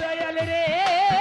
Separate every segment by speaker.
Speaker 1: দয়াল রে।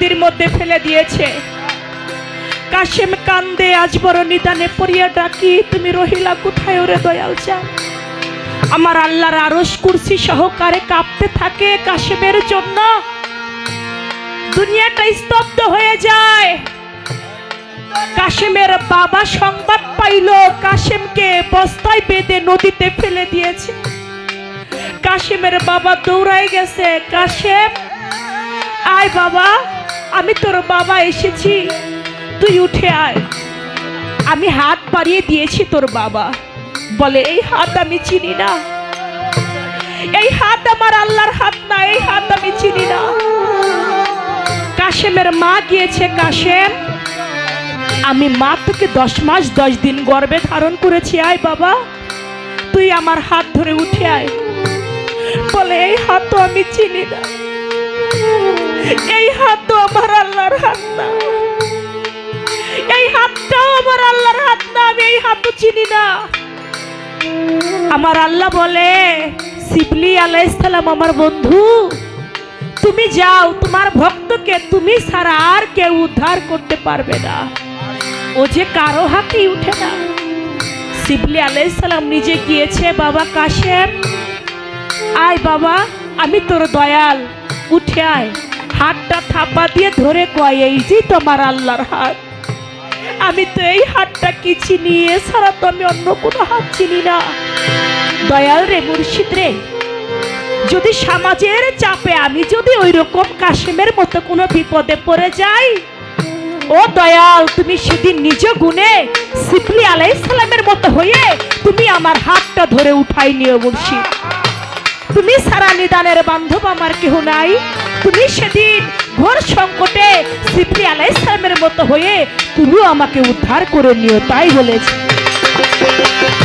Speaker 1: ফেলে দিয়েছে। কাশেম কান্দে আজ বড় নিদানে পড়িয়া ডাকি, তুমি রহিলা কোথায় ওরে দয়াল চা আমার আল্লাহর আরস কুরসি সহকারে কাঁপতে থাকে কাশেমের জন্য। দুনিয়াটা স্তব্ধ হয়ে যায়। কাশেমের বাবা সংবাদ পাইল, কাশেমকে বস্তায় বেঁধে নদীতে ফেলে দিয়েছে। কাশেমের বাবা দৌড়ায় গেছে, কাশেম, আয় বাবা। আমি তোর বাবা এসেছি, তুই উঠে আয়। আমি হাত বাড়িয়ে দিয়েছি তোর বাবা। বলে, এই হাত আমি চিনি না। এই হাত আমার আল্লাহর হাত না, এই হাত আমি চিনি না। কাশেমের মা গিয়েছে, কাশেম, আমি মা তোকে দশ মাস দশ দিন গর্ভে ধারণ করেছি, আয় বাবা, তুই আমার হাত ধরে উঠে আয়। বলে, এই হাত তো আমি চিনি না। এই হাত তো আমার আল্লাহর হাত না। এই হাতটাও আমার আল্লাহর হাত না, আমি এই হাত তো চিনি না। আমার আল্লাহ বলে শিবলি আলাইসালাম আমার বন্ধু, তুমি যাও, তোমার ভক্তকে তুমি ছাড়া আর কেউ উদ্ধার করতে পারবে না। ও যে কারও হাতেই উঠে না। শিবলি আলাইসালাম নিজে গিয়েছে, বাবা কাশেম, আয় বাবা, আমি তোর দয়াল, উঠে আয়। হাতটা থাপা দিয়ে ধরে কয়, এই যে তোমার আল্লাহর হাত। আমি তো এই হাতটা কি চিনি এছাড়া তো আমি অন্য কোনো হাত চিনি না। দয়াল রে মুর্শিদ রে, যদি সমাজের চাপে আমি যদি ওই রকম কাশেমের মতো কোনো বিপদে পড়ে যাই, ও দয়াল, তুমি সেদিন নিজ গুণে সিপলি আলাইসালামের মতো হয়ে তুমি আমার হাতটা ধরে উঠাই নিও মুর্শিদ। তুমি সারা নিদানের বান্ধব আমার কেহ নাই। তুমি সেদিন ঘোর সংকটে সিপলি আলাইসালামের মতো হয়ে তুমিও আমাকে উদ্ধার করে নিও, তাই বলেছে।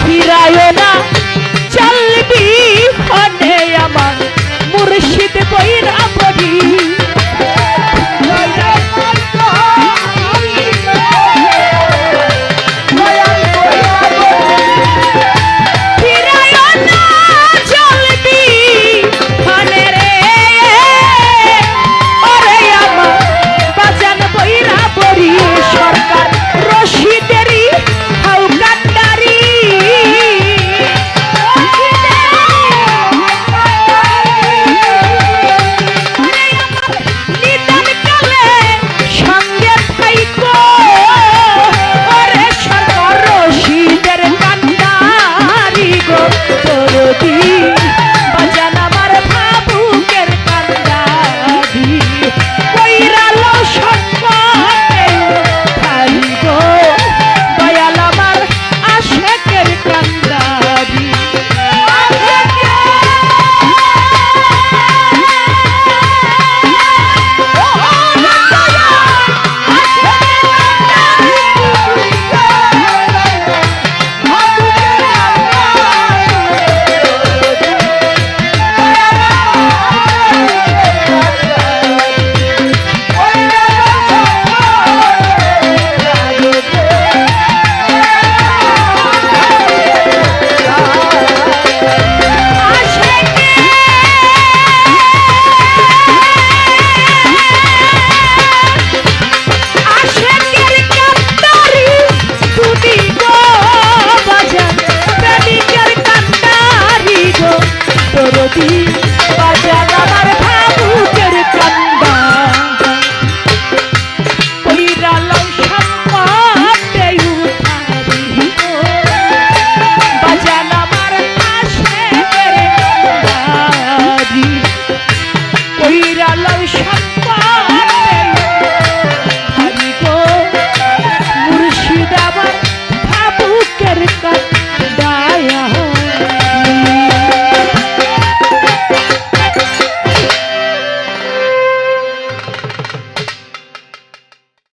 Speaker 1: ফিরায় না, চলবি আমার মুর্শিদ বইরা।